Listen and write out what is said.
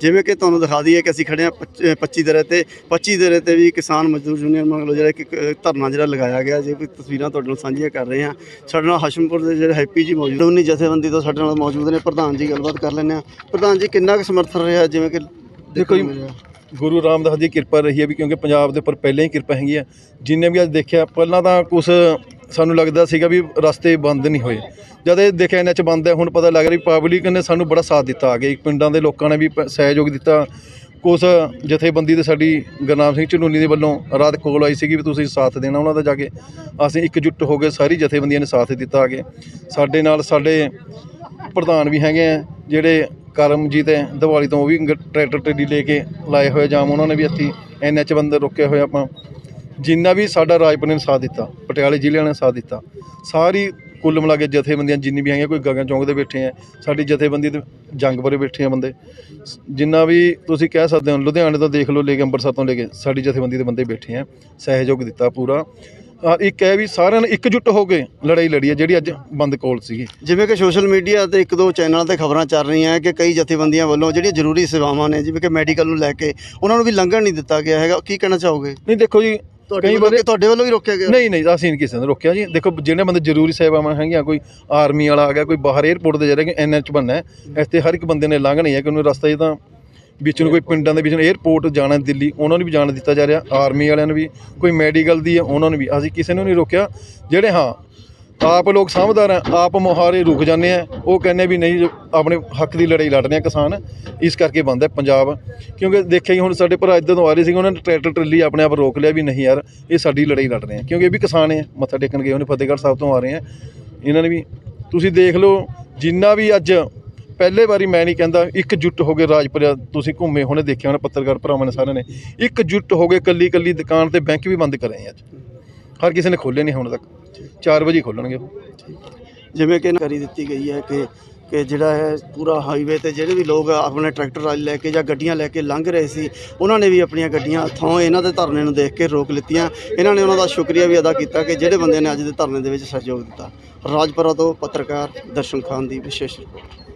ਜਿਵੇਂ ਕਿ ਤੁਹਾਨੂੰ ਦਿਖਾ ਦਈਏ ਕਿ ਅਸੀਂ ਖੜੇ ਹਾਂ 25 ਦਰੇ ਤੇ 25 ਦਰੇ ਤੇ ਵੀ ਕਿਸਾਨ ਮਜ਼ਦੂਰ ਯੂਨੀਅਨ ਮੰਗਲੋ ਜਿਹੜਾ ਇੱਕ ਧਰਨਾ ਜਿਹੜਾ ਲਗਾਇਆ ਗਿਆ ਜੇ ਕੋਈ ਤਸਵੀਰਾਂ ਤੁਹਾਡੇ ਨਾਲ ਸਾਂਝੀਆਂ ਕਰ ਰਹੇ ਹਾਂ। ਸਾਡੇ ਨਾਲ ਹਸ਼ਮਪੁਰ ਦੇ ਜਿਹੜੇ ਹੈਪੀ ਜੀ ਮੌਜੂਦ ਉਨੀ ਜਥੇਬੰਦੀ ਤੋਂ ਸਾਡੇ ਨਾਲ ਮੌਜੂਦ ਨੇ। ਪ੍ਰਧਾਨ ਜੀ ਗੱਲਬਾਤ ਕਰ ਲੈਂਦੇ ਹਾਂ। ਪ੍ਰਧਾਨ ਜੀ ਕਿੰਨਾ ਕੁ ਸਮਰਥਨ ਰਿਹਾ ਜਿਵੇਂ ਕਿ ਦੇਖੋ ਜੀ, ਗੁਰੂ ਰਾਮਦਾਸ ਦੀ ਕਿਰਪਾ ਰਹੀ ਹੈ ਵੀ ਕਿਉਂਕਿ ਪੰਜਾਬ ਦੇ ਉੱਪਰ ਪਹਿਲਾਂ ਹੀ ਕਿਰਪਾ ਹੈਗੀ ਆ ਜਿੰਨੇ ਵੀ ਅੱਜ ਦੇਖਿਆ ਪਹਿਲਾਂ ਤਾਂ ਕੁਝ ਸਾਨੂੰ ਲੱਗਦਾ ਸੀਗਾ ਵੀ ਰਸਤੇ ਬੰਦ ਨਹੀਂ ਹੋਏ। ਜਦ ਇਹ ਦੇਖਿਆ ਇਹਨਾਂ ਚ ਬੰਦ ਹੈ, ਹੁਣ ਪਤਾ ਲੱਗ ਰਿਹਾ ਵੀ ਪਬਲਿਕ ਨੇ ਸਾਨੂੰ ਬੜਾ ਸਾਥ ਦਿੱਤਾ ਆ ਗਏ ਪਿੰਡਾਂ ਦੇ ਲੋਕਾਂ ਨੇ ਵੀ ਪ- ਸਹਿਯੋਗ ਦਿੱਤਾ। ਕੁਛ ਜਥੇਬੰਦੀ ਤੇ ਸਾਡੀ ਗੁਰਨਾਮ ਸਿੰਘ ਝਨੂਨੀ ਦੇ ਵੱਲੋਂ ਰਾਤ ਕੋਲ ਆਈ ਸੀਗੀ ਵੀ ਤੁਸੀਂ ਸਾਥ ਦੇਣਾ ਉਹਨਾਂ ਦਾ ਜਾ ਕੇ। ਅਸੀਂ ਇਕਜੁੱਟ ਹੋ ਕੇ ਸਾਰੀ ਜਥੇਬੰਦੀਆਂ ਨੇ ਸਾਥ ਦਿੱਤਾ ਆ ਕੇ। ਸਾਡੇ ਨਾਲ ਸਾਡੇ ਪ੍ਰਧਾਨ ਵੀ ਹੈਗੇ ਆ, ਜਿਹੜੇ ਕਰਮਜੀਤ ਹੈ, ਦੀਵਾਲੀ ਤੋਂ ਉਹ ਵੀ ਗ- ਟਰੈਕਟਰ ਟਰੇਲੀ ਲੈ ਕੇ ਲਾਏ ਹੋਏ ਜਾਮ ਉਹਨਾਂ ਨੇ ਵੀ ਇੱਥੇ ਐਨਐਚ ਬੰਦ ਰੁਕੇ ਹੋਏ ਆਪਾਂ। ਜਿੰਨਾ ਵੀ ਸਾਡਾ ਰਾਜਪੁਰ ਨੇ ਸਾਥ ਦਿੱਤਾ ਪਟਿਆਲੇ ਜ਼ਿਲ੍ਹੇ ਵਾਲਿਆਂ ਨੇ ਸਾਥ ਦਿੱਤਾ ਸਾਰੀ ਕੁੱਲ ਮਿਲਾ ਕੇ ਜਥੇਬੰਦੀਆਂ ਜਿੰਨੀ ਵੀ ਹੈਗੀਆਂ ਕੋਈ ਗਗਨ ਚੌਂਕ ਦੇ ਬੈਠੇ ਆ ਸਾਡੀ ਜਥੇਬੰਦੀ ਤੇ ਜੰਗਪੁਰੇ ਬੈਠੇ ਆ ਬੰਦੇ। ਜਿੰਨਾ ਵੀ ਤੁਸੀਂ ਕਹਿ ਸਕਦੇ ਹੋ ਲੁਧਿਆਣੇ ਤੋਂ ਦੇਖ ਲਓ ਲੈ ਕੇ ਅੰਮ੍ਰਿਤਸਰ ਤੋਂ ਲੈ ਕੇ ਸਾਡੀ ਜਥੇਬੰਦੀ ਦੇ ਬੰਦੇ ਬੈਠੇ ਆ ਸਹਿਯੋਗ ਦਿੱਤਾ ਪੂਰਾ। ਇੱਕ ਹੈ ਵੀ ਸਾਰਿਆਂ ਨੇ ਇਕਜੁੱਟ ਹੋ ਕੇ ਲੜਾਈ ਲੜੀ ਹੈ ਜਿਹੜੀ ਅੱਜ ਬੰਦ ਕੋਲ ਸੀਗੀ। ਜਿਵੇਂ ਕਿ ਸੋਸ਼ਲ ਮੀਡੀਆ ਤੇ ਇੱਕ ਦੋ ਚੈਨਲਾਂ ਤੇ ਖਬਰਾਂ ਚੱਲ ਰਹੀਆਂ ਹੈ ਕਿ ਕਈ ਜਥੇਬੰਦੀਆਂ ਵੱਲੋਂ ਜਿਹੜੀਆਂ ਜ਼ਰੂਰੀ ਸੇਵਾਵਾਂ ਨੇ ਜਿਵੇਂ ਕਿ ਮੈਡੀਕਲ ਨੂੰ ਲੈ ਕੇ ਉਹਨਾਂ ਨੂੰ ਵੀ ਲੰਘਣ ਨਹੀਂ ਦਿੱਤਾ ਗਿਆ ਹੈਗਾ ਕੀ ਕਹਿਣਾ ਚਾਹੋਗੇ? ਨਹੀਂ ਦੇਖੋ ਜੀ ਤੁਹਾਡੇ ਕਈ ਵੱਲੋਂ ਤੁਹਾਡੇ ਵੱਲੋਂ ਵੀ ਰੋਕਿਆ ਗਿਆ? ਨਹੀਂ ਨਹੀਂ ਅਸੀਂ ਨਹੀਂ ਕਿਸੇ ਨੇ ਰੋਕਿਆ ਜੀ। ਦੇਖੋ ਜਿਹੜੇ ਬੰਦੇ ਜ਼ਰੂਰੀ ਸੇਵਾਵਾਂ ਹੈਗੀਆਂ ਕੋਈ ਆਰਮੀ ਵਾਲਾ ਆ ਗਿਆ ਕੋਈ ਬਾਹਰ 에ਅਰਪੋਰਟ ਦੇ ਜਾ ਰਿਹਾ ਕਿ ਐਨਐਚ ਬਣਨਾ ਹੈ ਇੱਥੇ ਹਰ ਇੱਕ ਬੰਦੇ ਨੇ ਲੰਘਣੀ ਹੈ ਕਿ ਉਹਨੂੰ ਰਸਤਾ ਤਾਂ ਵਿੱਚ ਨੂੰ ਕੋਈ ਪਿੰਡਾਂ ਦੇ ਵਿੱਚ 에ਅਰਪੋਰਟ ਜਾਣਾ ਦਿੱਲੀ ਉਹਨਾਂ ਨੂੰ ਵੀ ਜਾਣ ਦਿੱਤਾ ਜਾ ਰਿਹਾ ਆਰਮੀ ਵਾਲਿਆਂ ਨੂੰ ਵੀ ਕੋਈ ਮੈਡੀਕਲ ਦੀ ਹੈ ਉਹਨਾਂ ਨੂੰ ਵੀ। ਅਸੀਂ ਕਿਸੇ ਨੂੰ ਨਹੀਂ ਰੋਕਿਆ। ਜਿਹੜੇ ਹਾਂ ਆਪ ਲੋਕ ਸਮਝਦਾਰ ਆ, ਆਪ ਮੁਹਾਰੇ ਰੁਕ ਜਾਂਦੇ ਆ। ਉਹ ਕਹਿੰਦੇ ਵੀ ਨਹੀਂ, ਆਪਣੇ ਹੱਕ ਦੀ ਲੜਾਈ ਲੜ ਰਹੇ ਆ ਕਿਸਾਨ। ਇਸ ਕਰਕੇ ਬੰਦ ਹੈ ਪੰਜਾਬ। ਕਿਉਂਕਿ ਦੇਖਿਆ ਹੀ ਹੁਣ ਸਾਡੇ ਭਰਾ ਇੱਧਰ ਤੋਂ ਆ ਰਹੇ ਸੀਗੇ, ਉਹਨਾਂ ਨੇ ਟਰੈਕਟਰ, ਟਰਲੀ ਆਪਣੇ ਆਪ ਰੋਕ ਲਿਆ ਵੀ ਨਹੀਂ ਯਾਰ, ਇਹ ਸਾਡੀ ਲੜਾਈ ਲੜ ਰਹੇ ਆ। ਕਿਉਂਕਿ ਇਹ ਵੀ ਕਿਸਾਨ ਹੈ ਮੱਥਾ ਟੇਕਣ ਗਏ, ਉਹਨੇ ਫਤਿਹਗੜ੍ਹ ਸਾਹਿਬ ਤੋਂ ਆ ਰਹੇ ਆ। ਇਹਨਾਂ ਨੇ ਵੀ, ਤੁਸੀਂ ਦੇਖ ਲਓ, ਜਿੰਨਾ ਵੀ ਅੱਜ ਪਹਿਲੇ ਵਾਰੀ ਮੈਂ ਨਹੀਂ ਕਹਿੰਦਾ ਇੱਕ ਜੁੱਟ ਹੋ ਕੇ ਰਾਜਪੁਰਾ ਤੁਸੀਂ ਘੁੰਮੇ ਹੋਣੇ, ਦੇਖਿਆ ਹੋਣਾ, ਪੱਤਰਕਾਰ ਭਰਾਵਾਂ ਨੇ ਸਾਰਿਆਂ ਨੇ ਇੱਕ ਜੁੱਟ ਹੋ ਕੇ ਕੱਲੀ ਕੱਲੀ ਦੁਕਾਨ ਤੇ ਬੈਂਕ ਵੀ ਬੰਦ ਕਰੇ ਆ ਅੱਜ। ਹਰ ਕਿਸੇ ਨੇ ਖੋਲੇ ਨਹੀਂ ਹੁਣ ਤੱਕ। 4 ਵਜੇ ਖੋਲਣਗੇ ਉਹ। ਜਿਵੇਂ ਕਿ ਕਰੀ ਦਿੱਤੀ ਗਈ ਹੈ ਕਿ ਕਿ ਜਿਹੜਾ ਹੈ ਪੂਰਾ ਹਾਈਵੇ ਤੇ ਜਿਹੜੇ ਵੀ ਲੋਕ ਆਪਣੇ ਟਰੈਕਟਰ ਰਾਲੀ ਲੈ ਕੇ ਜਾਂ ਗੱਡੀਆਂ ਲੈ ਕੇ ਲੰਘ ਰਹੇ ਸੀ, ਉਹਨਾਂ ਨੇ ਵੀ ਆਪਣੀਆਂ ਗੱਡੀਆਂ ਥਾਂ ਇਹਨਾਂ ਦੇ ਧਰਨੇ ਨੂੰ ਦੇਖ ਕੇ ਰੋਕ ਲਿੱਤੀਆਂ। ਇਹਨਾਂ ਨੇ ਉਹਨਾਂ ਦਾ ਸ਼ੁਕਰੀਆ ਵੀ ਅਦਾ ਕੀਤਾ ਕਿ ਜਿਹੜੇ ਬੰਦੇ ਨੇ ਅੱਜ ਦੇ ਧਰਨੇ ਦੇ ਵਿੱਚ ਸਹਿਯੋਗ ਦਿੱਤਾ। ਰਾਜਪੁਰਾ ਤੋਂ ਪੱਤਰਕਾਰ ਦਰਸ਼ਨ ਖਾਨ ਦੀ ਵਿਸ਼ੇਸ਼ ਰਿਪੋਰਟ।